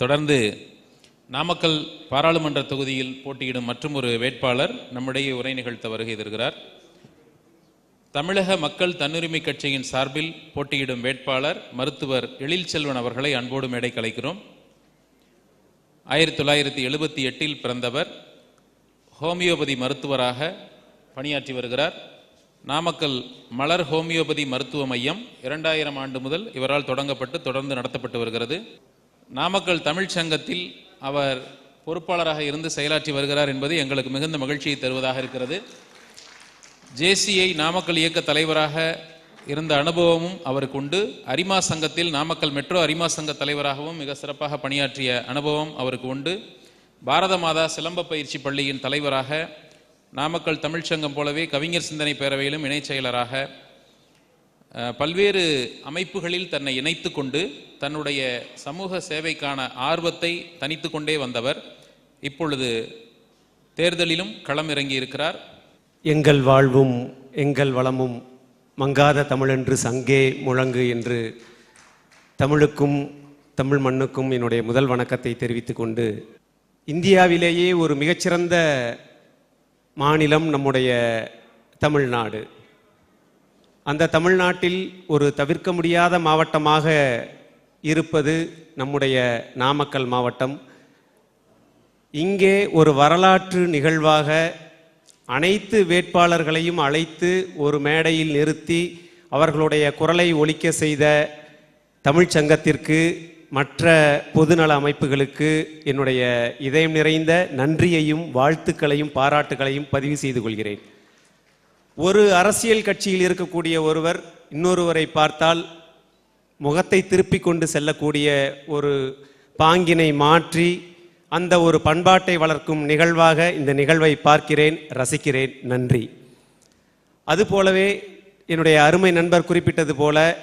தொடர்ந்து நாமக்கல் பாராளுமன்ற தொகுதியில் போட்டியிடும் மற்றும் ஒரு வேட்பாளர் நம்முடைய உரை நிகழ்த்த வருகை தருகிறார். தமிழக மக்கள் தன்னுரிமை கட்சியின் சார்பில் போட்டியிடும் வேட்பாளர் மருத்துவர் எழில் செல்வன் அவர்களை அன்போடு மேடை கலைக்கிறோம். ஆயிரத்தி தொள்ளாயிரத்தி எழுபத்தி எட்டில் பிறந்தவர் ஹோமியோபதி மருத்துவராக பணியாற்றி வருகிறார். நாமக்கல் மலர் ஹோமியோபதி மருத்துவ மையம் இரண்டாயிரம் ஆண்டு முதல் இவரால் தொடங்கப்பட்டு தொடர்ந்து நடத்தப்பட்டு வருகிறது. நாமக்கல் தமிழ்ச் சங்கத்தில் அவர் பொறுப்பாளராக இருந்து செயலாற்றி வருகிறார் என்பது எங்களுக்கு மிகுந்த மகிழ்ச்சியை தருவதாக இருக்கிறது. ஜேசிஐ நாமக்கல் இயக்க தலைவராக இருந்த அனுபவமும் அவருக்கு உண்டு. அரிமா சங்கத்தில் நாமக்கல் மெட்ரோ அரிமா சங்க தலைவராகவும் மிக சிறப்பாக பணியாற்றிய அனுபவம் அவருக்கு உண்டு. பாரத மாதா சிலம்ப பயிற்சி பள்ளியின் தலைவராக நாமக்கல் தமிழ்ச்சங்கம் போலவே கவிஞர் சிந்தனை பேரவையிலும் இணைச் செயலராக பல்வேறு அமைப்புகளில் தன்னை இணைத்து கொண்டு தன்னுடைய சமூக சேவைக்கான ஆர்வத்தை தனித்து கொண்டே வந்தவர் இப்பொழுது தேர்தலிலும் களமிறங்கி இருக்கிறார் எங்கள் வாழ்வும் எங்கள் வளமும் மங்காத தமிழென்று சங்கே முழங்கு என்று தமிழுக்கும் தமிழ் மண்ணுக்கும் என்னுடைய முதல் வணக்கத்தை தெரிவித்து கொண்டு இந்தியாவிலேயே ஒரு மிகச்சிறந்த மாநிலம் நம்முடைய தமிழ்நாடு. அந்த தமிழ்நாட்டில் ஒரு தவிர்க்க முடியாத மாவட்டமாக இருப்பது நம்முடைய நாமக்கல் மாவட்டம். இங்கே ஒரு வரலாற்று நிகழ்வாக அனைத்து வேட்பாளர்களையும் அழைத்து ஒரு மேடையில் நிறுத்தி அவர்களுடைய குரலை ஒழிக்க செய்த தமிழ்ச் சங்கத்திற்கு மற்ற பொதுநல அமைப்புகளுக்கு என்னுடைய இதயம் நிறைந்த நன்றியையும் வாழ்த்துக்களையும் பாராட்டுகளையும் பதிவு செய்து கொள்கிறேன். ஒரு அரசியல் கட்சியில் இருக்கக்கூடிய ஒருவர் இன்னொருவரை பார்த்தால் முகத்தை திருப்பி கொண்டு செல்லக்கூடிய ஒரு பாங்கினை மாற்றி அந்த ஒரு பண்பாட்டை வளர்க்கும் நிகழ்வாக இந்த நிகழ்வை பார்க்கிறேன் ரசிக்கிறேன். நன்றி. அதுபோலவே என்னுடைய அருமை நண்பர் குறிப்பிட்டது போல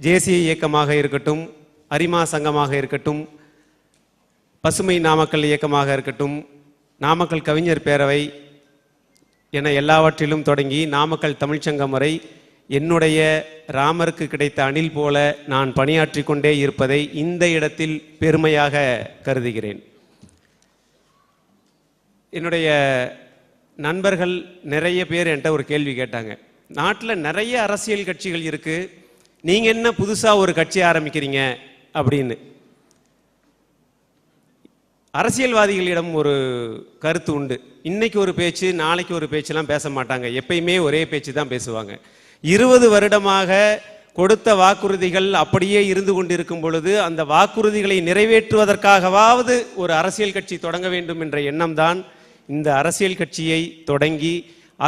தேசிய இயக்கமாக இருக்கட்டும் அரிமா சங்கமாக இருக்கட்டும் பசுமை நாமக்கல் இயக்கமாக இருக்கட்டும் நாமக்கல் கவிஞர் பேரவை என எல்லாவற்றிலும் தொடங்கி நாமக்கல் தமிழ்ச்சங்கம் வரை என்னுடைய ராமருக்கு கிடைத்த அணில் போல நான் பணியாற்றி கொண்டே இருப்பதை இந்த இடத்தில் பெருமையாக கருதுகிறேன். என்னுடைய நண்பர்கள் நிறைய பேர் என்கிட்ட ஒரு கேள்வி கேட்டாங்க. நாட்டில் நிறைய அரசியல் கட்சிகள் இருக்கு. நீங்க என்ன புதுசாக ஒரு கட்சி ஆரம்பிக்கிறீங்க? அப்படின்னு. அரசியல்வாதிகளிடம் ஒரு கருத்து உண்டு. இன்னைக்கு ஒரு பேச்சு நாளைக்கு ஒரு பேச்செல்லாம் பேச மாட்டாங்க. எப்பயுமே ஒரே பேச்சு தான் பேசுவாங்க. இருபது வருடமாக கொடுத்த வாக்குறுதிகள் அப்படியே இருந்து கொண்டிருக்கும் பொழுது அந்த வாக்குறுதிகளை நிறைவேற்றுவதற்காகவாவது ஒரு அரசியல் கட்சி தொடங்க வேண்டும் என்ற எண்ணம்தான் இந்த அரசியல் கட்சியை தொடங்கி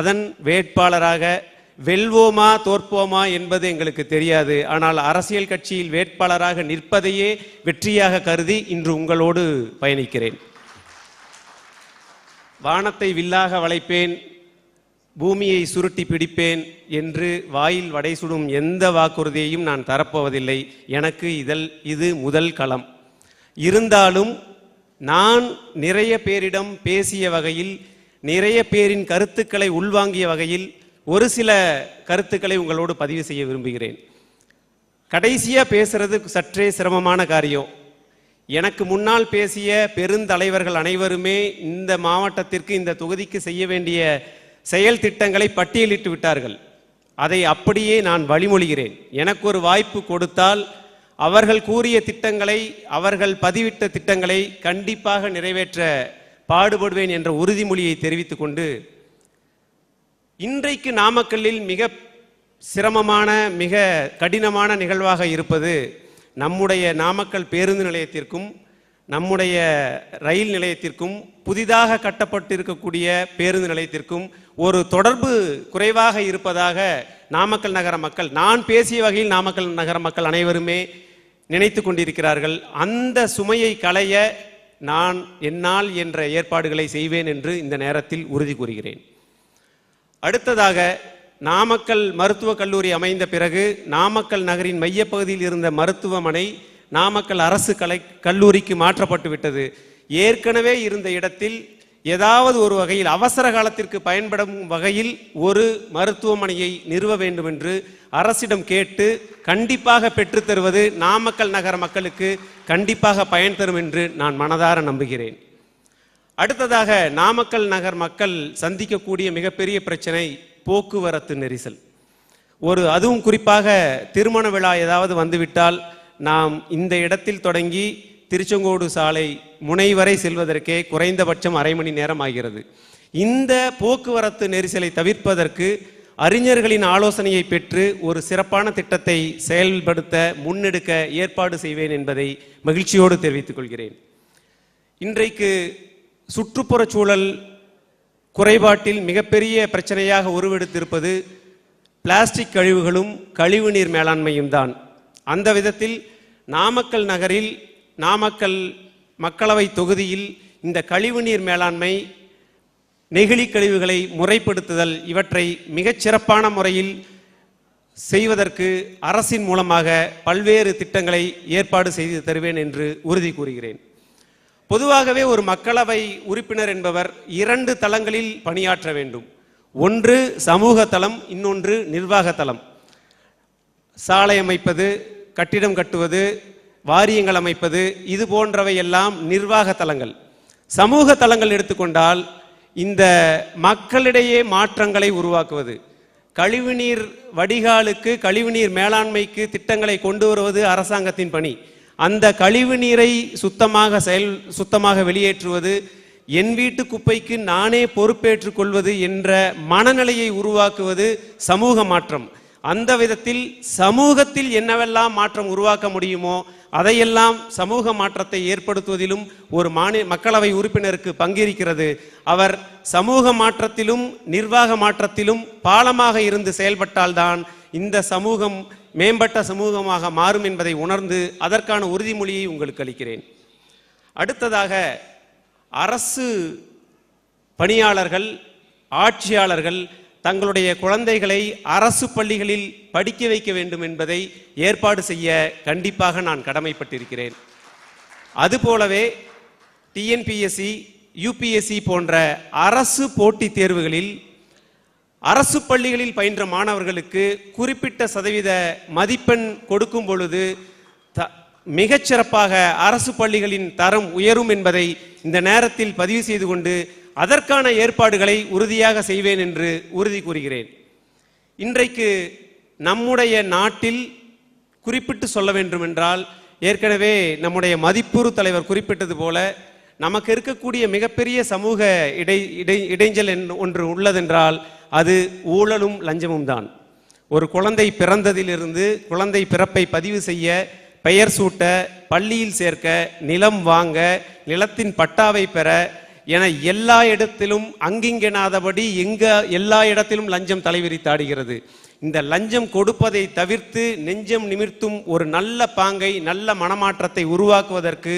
அதன் வேட்பாளராக வெல்வோமா தோற்போமா என்பது எங்களுக்கு தெரியாது. ஆனால் அரசியல் கட்சியில் வேட்பாளராக நிற்பதையே வெற்றியாக கருதி இன்று உங்களோடு பயணிக்கிறேன். வானத்தை வில்லாக வளைப்பேன் பூமியை சுருட்டி பிடிப்பேன் என்று வாயில் வடை சுடும் எந்த வாக்குறுதியையும் நான் தரப்போவதில்லை. எனக்கு இதழ் இது முதல் களம். இருந்தாலும் நான் நிறைய பேரிடம் பேசிய வகையில் நிறைய பேரின் கருத்துக்களை உள்வாங்கிய வகையில் ஒரு சில கருத்துக்களை உங்களோடு பதிவு செய்ய விரும்புகிறேன். கடைசியாக பேசுறது சற்றே சிரமமான காரியம். எனக்கு முன்னால் பேசிய பெருந்தலைவர்கள் அனைவருமே இந்த மாவட்டத்திற்கு இந்த தொகுதிக்கு செய்ய வேண்டிய செயல் திட்டங்களை பட்டியலிட்டு விட்டார்கள். அதை அப்படியே நான் வழிமொழிகிறேன். எனக்கு ஒரு வாய்ப்பு கொடுத்தால் அவர்கள் கூறிய திட்டங்களை அவர்கள் பதிவிட்ட திட்டங்களை கண்டிப்பாக நிறைவேற்ற பாடுபடுவேன் என்ற உறுதிமொழியை தெரிவித்துக் கொண்டு இன்றைக்கு நாமக்கல்லில் மிக சிரமமான மிக கடினமான நிகழ்வாக இருப்பது நம்முடைய நாமக்கல் பேருந்து நிலையத்திற்கும் நம்முடைய ரயில் நிலையத்திற்கும் புதிதாக கட்டப்பட்டிருக்கக்கூடிய பேருந்து நிலையத்திற்கும் ஒரு தொடர்பு குறைவாக இருப்பதாக நாமக்கல் நகர மக்கள் நான் பேசிய வகையில் நாமக்கல் நகர மக்கள் அனைவருமே நினைத்து கொண்டிருக்கிறார்கள். அந்த சுமையை களைய நான் என்னால் என்ற ஏற்பாடுகளை செய்வேன் என்று இந்த நேரத்தில் உறுதி கூறுகிறேன். அடுத்ததாக நாமக்கல் மருத்துவக் கல்லூரி அமைந்த பிறகு நாமக்கல் நகரின் மையப்பகுதியில் இருந்த மருத்துவமனை நாமக்கல் அரசு கலை கல்லூரிக்கு மாற்றப்பட்டு விட்டது. ஏற்கனவே இருந்த இடத்தில் ஏதாவது ஒரு வகையில் அவசர காலத்திற்கு பயன்படும் வகையில் ஒரு மருத்துவமனையை நிறுவ வேண்டும் என்று அரசிடம் கேட்டு கண்டிப்பாக பெற்றுத்தருவது நாமக்கல் நகர மக்களுக்கு கண்டிப்பாக பயன் தரும் என்று நான் மனதார நம்புகிறேன். அடுத்ததாக நாமக்கல் நகர் மக்கள் சந்திக்கக்கூடிய மிகப்பெரிய பிரச்சனை போக்குவரத்து நெரிசல். ஒரு அதுவும் குறிப்பாக திருமண விழா ஏதாவது வந்துவிட்டால் நாம் இந்த இடத்தில் தொடங்கி திருச்செங்கோடு சாலை முனை வரை செல்வதற்கே குறைந்தபட்சம் அரை மணி நேரம் ஆகிறது. இந்த போக்குவரத்து நெரிசலை தவிர்ப்பதற்கு அறிஞர்களின் ஆலோசனையை பெற்று ஒரு சிறப்பான திட்டத்தை செயல்படுத்த முன்னெடுக்க ஏற்பாடு செய்வேன் என்பதை மகிழ்ச்சியோடு தெரிவித்துக் கொள்கிறேன். இன்றைக்கு சுற்றுப்புறச் சூழல் குறைபாட்டில் மிகப்பெரிய பிரச்சனையாக உருவெடுத்திருப்பது பிளாஸ்டிக் கழிவுகளும் கழிவுநீர் மேலாண்மையும் தான். அந்த விதத்தில் நாமக்கல் நகரில் நாமக்கல் மக்களவை தொகுதியில் இந்த கழிவுநீர் மேலாண்மை நெகிழி கழிவுகளை முறைப்படுத்துதல் இவற்றை மிகச்சிறப்பான முறையில் செய்வதற்கு அரசின் மூலமாக பல்வேறு திட்டங்களை ஏற்பாடு செய்து தருவேன் என்று உறுதி கூறுகிறேன். பொதுவாகவே ஒரு மக்களவை உறுப்பினர் என்பவர் இரண்டு தளங்களில் பணியாற்ற வேண்டும். ஒன்று சமூக தளம் இன்னொன்று நிர்வாக தளம். சாலை அமைப்பது கட்டிடம் கட்டுவது வாரியங்கள் அமைப்பது இது போன்றவை எல்லாம் நிர்வாக தலங்கள் சமூக தலங்கள் எடுத்துக்கொண்டால் இந்த மக்களிடையே மாற்றங்களை உருவாக்குவது. கழிவுநீர் வடிகாலுக்கு கழிவுநீர் மேலாண்மைக்கு திட்டங்களை கொண்டு வருவது அரசாங்கத்தின் பணி. அந்த கழிவுநீரை சுத்தமாக செயல் சுத்தமாக வெளியேற்றுவது என் வீட்டு குப்பைக்கு நானே பொறுப்பேற்றுக் கொள்வது என்ற மனநிலையை உருவாக்குவது சமூக மாற்றம். அந்த விதத்தில் சமூகத்தில் என்னவெல்லாம் மாற்றம் உருவாக்க முடியுமோ அதையெல்லாம் சமூக மாற்றத்தை ஏற்படுத்துவதிலும் ஒரு மாநில மக்களவை உறுப்பினருக்கு பங்கிருக்கிறது. அவர் சமூக மாற்றத்திலும் நிர்வாக மாற்றத்திலும் பாலமாக இருந்து செயல்பட்டால்தான் இந்த சமூகம் மேம்பட்ட சமூகமாக மாறும் என்பதை உணர்ந்து அதற்கான உறுதிமொழியை உங்களுக்கு அளிக்கிறேன். அடுத்ததாக அரசு பணியாளர்கள் ஆட்சியாளர்கள் தங்களுடைய குழந்தைகளை அரசு பள்ளிகளில் படிக்க வைக்க வேண்டும் என்பதை ஏற்பாடு செய்ய கண்டிப்பாக நான் கடமைப்பட்டிருக்கிறேன். அதுபோலவே டிஎன்பிஎஸ்சி யுபிஎஸ்சி போன்ற அரசு போட்டித் தேர்வுகளில் அரசு பள்ளிகளில் பயின்ற மாணவர்களுக்கு குறிப்பிட்ட சதவீத மதிப்பெண் கொடுக்கும் பொழுது த மிகச்சிறப்பாக அரசு பள்ளிகளின் தரம் உயரும் என்பதை இந்த நேரத்தில் பதிவு செய்து கொண்டு அதற்கான ஏற்பாடுகளை உறுதியாக செய்வேன் என்று உறுதி கூறுகிறேன். இன்றைக்கு நம்முடைய நாட்டில் குறிப்பிட்டு சொல்ல வேண்டுமென்றால் ஏற்கனவே நம்முடைய மதிப்புறு தலைவர் குறிப்பிட்டது போல நமக்கு இருக்கக்கூடிய மிகப்பெரிய சமூக இடை இடை இடைஞ்சல் என்று ஒன்று உள்ளதென்றால் அது ஊழலும் லஞ்சமும் தான். ஒரு குழந்தை பிறந்ததிலிருந்து குழந்தை பிறப்பை பதிவு செய்ய பெயர் சூட்ட பள்ளியில் சேர்க்க நிலம் வாங்க நிலத்தின் பட்டாவை பெற என எல்லா இடத்திலும் அங்கிங்கெனாதபடி எங்க எல்லா இடத்திலும் லஞ்சம் தலைவிரித்தாடுகிறது இந்த லஞ்சம் கொடுப்பதை தவிர்த்து நெஞ்சம் நிமிர்த்தும் ஒரு நல்ல பாங்கை நல்ல மனமாற்றத்தை உருவாக்குவதற்கு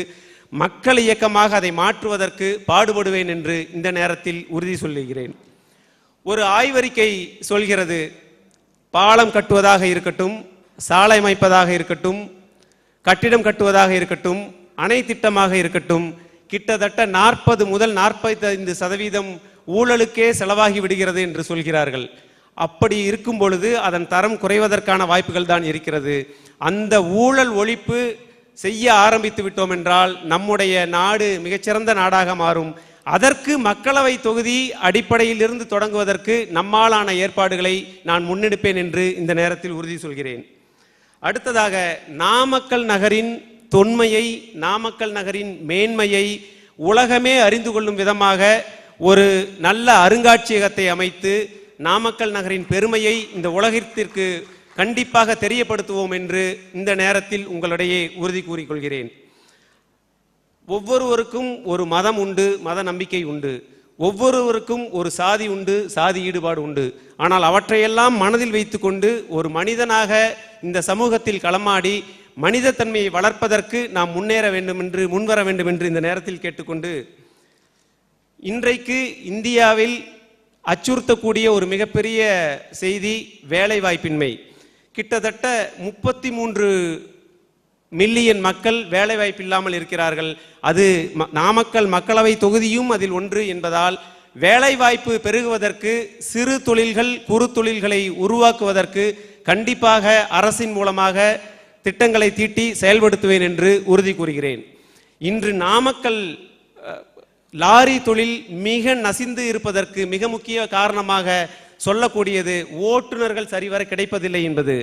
மக்கள் இயக்கமாக அதை மாற்றுவதற்கு பாடுபடுவேன் என்று இந்த நேரத்தில் உறுதி சொல்லுகிறேன். ஒரு ஆய்வறிக்கை சொல்கிறது பாலம் கட்டுவதாக இருக்கட்டும் சாலை அமைப்பதாக இருக்கட்டும் கட்டிடம் கட்டுவதாக இருக்கட்டும் அணை திட்டமாக இருக்கட்டும் கிட்டத்தட்ட நாற்பது முதல் நாற்பத்தைந்து சதவீதம் ஊழலுக்கே செலவாகி விடுகிறது என்று சொல்கிறார்கள். அப்படி இருக்கும் பொழுது அதன் தரம் குறைவதற்கான வாய்ப்புகள் தான் இருக்கிறது. அந்த ஊழல் ஒழிப்பு செய்ய ஆரம்பித்து விட்டோம் என்றால் நம்முடைய நாடு மிகச்சிறந்த நாடாக மாறும். அதற்கு மக்களவை தொகுதி அடிப்படையில் இருந்து தொடங்குவதற்கு நம்மாலான ஏற்பாடுகளை நான் முன்னெடுப்பேன் என்று இந்த நேரத்தில் உறுதி சொல்கிறேன். அடுத்ததாக நாமக்கல் நகரின் தொன்மையை நாமக்கல் நகரின் மேன்மையை உலகமே அறிந்து கொள்ளும் விதமாக ஒரு நல்ல அருங்காட்சியகத்தை அமைத்து நாமக்கல் நகரின் பெருமையை இந்த உலகத்திற்கு கண்டிப்பாக தெரியப்படுத்துவோம் என்று இந்த நேரத்தில் உங்களிடையே உறுதி கூறிக்கொள்கிறேன். ஒவ்வொருவருக்கும் ஒரு மதம் உண்டு மத நம்பிக்கை உண்டு. ஒவ்வொருவருக்கும் ஒரு சாதி உண்டு சாதி ஈடுபாடு உண்டு. ஆனால் அவற்றையெல்லாம் மனதில் வைத்துக்கொண்டு ஒரு மனிதனாக இந்த சமூகத்தில் களமாடி மனிதத்தன்மையை வளர்ப்பதற்கு நாம் முன்னேற வேண்டும் என்று முன்வர வேண்டும் என்று இந்த நேரத்தில் கேட்டுக்கொண்டு இன்றைக்கு இந்தியாவில் அச்சுறுத்தக்கூடிய ஒரு மிகப்பெரிய செய்தி வேலைவாய்ப்பின்மை. கிட்டத்தட்ட முப்பத்தி மூன்று மில்லியன் மக்கள் வேலைவாய்ப்பு இல்லாமல் இருக்கிறார்கள். அது நாமக்கல் மக்களவை தொகுதியும் அதில் ஒன்று என்பதால் வேலைவாய்ப்பு பெருகுவதற்கு சிறு தொழில்கள் குறு தொழில்களை உருவாக்குவதற்கு கண்டிப்பாக அரசின் மூலமாக திட்டங்களை தீட்டி செயல்படுத்துவேன் என்று உறுதி கூறுகிறேன். இன்று நாமக்கல் லாரி தொழில் மிக நசிந்து இருப்பதற்கு மிக முக்கிய காரணமாக சொல்லக்கூடியது ஓட்டுநர்கள் சரிவர கிடைப்பதில்லை என்பது.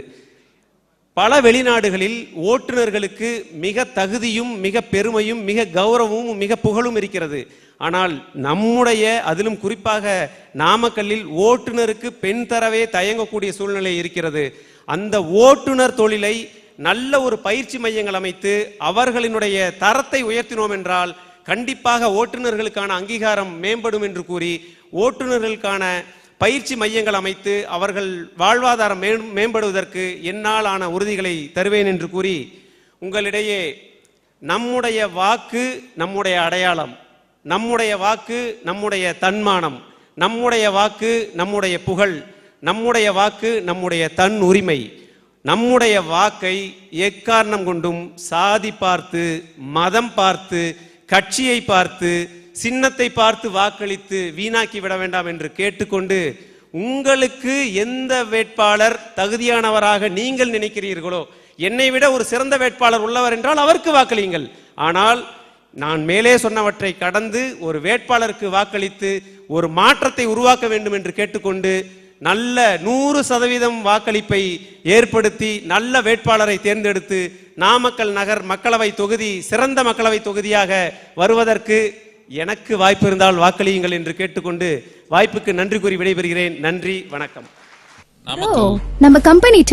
பல வெளிநாடுகளில் ஓட்டுநர்களுக்கு மிக தகுதியும் மிக பெருமையும் மிக கௌரவமும் மிக புகழும் இருக்கிறது. ஆனால் நம்முடைய அதிலும் குறிப்பாக நாமக்கல்லில் ஓட்டுநருக்கு பெண் தரவே தயங்கக்கூடிய சூழ்நிலை இருக்கிறது. அந்த ஓட்டுநர் தொழிலை நல்ல ஒரு பயிற்சி மையங்கள் அமைத்து அவர்களினுடைய தரத்தை உயர்த்தினோம் என்றால் கண்டிப்பாக ஓட்டுநர்களுக்கான அங்கீகாரம் மேம்படும் என்று கூறி ஓட்டுநர்களுக்கான பயிற்சி மையங்கள் அமைத்து அவர்கள் வாழ்வாதாரம் மேம்- மேம்படுவதற்கு என்னால் ஆன உறுதிகளை தருவேன் என்று கூறி உங்களிடையே நம்முடைய வாக்கு நம்முடைய அடையாளம் நம்முடைய வாக்கு நம்முடைய தன்மானம் நம்முடைய வாக்கு நம்முடைய புகழ் நம்முடைய வாக்கு நம்முடைய தன் உரிமை நம்முடைய வாக்கை எக்காரணம் கொண்டும் சாதி பார்த்து மதம் பார்த்து கட்சியை பார்த்து சின்னத்தை பார்த்து வாக்களித்து வீணாக்கி விட வேண்டாம் என்று கேட்டுக்கொண்டு உங்களுக்கு எந்த வேட்பாளர் தகுதியானவராக நீங்கள் நினைக்கிறீர்களோ என்னை விட ஒரு சிறந்த வேட்பாளர் உள்ளவர் என்றால் அவருக்கு வாக்களியுங்கள். ஆனால் நான் மேலே சொன்னவற்றை கடந்து ஒரு வேட்பாளருக்கு வாக்களித்து ஒரு மாற்றத்தை உருவாக்க வேண்டும் என்று கேட்டுக்கொண்டு நல்ல நூறு சதவீதம் வாக்களிப்பை ஏற்படுத்தி நல்ல வேட்பாளரை தேர்ந்தெடுத்து நாமக்கல் நகர் மக்களவை தொகுதி சிறந்த மக்களவை தொகுதியாக வருவதற்கு எனக்கு வாய்ப்பு இருந்தால் வாக்களியுங்கள் என்று கேட்டுக்கொண்டு வாய்ப்புக்கு நன்றி கூறி விடைபெறுகிறேன். நன்றி வணக்கம். நம்ம கம்பெனி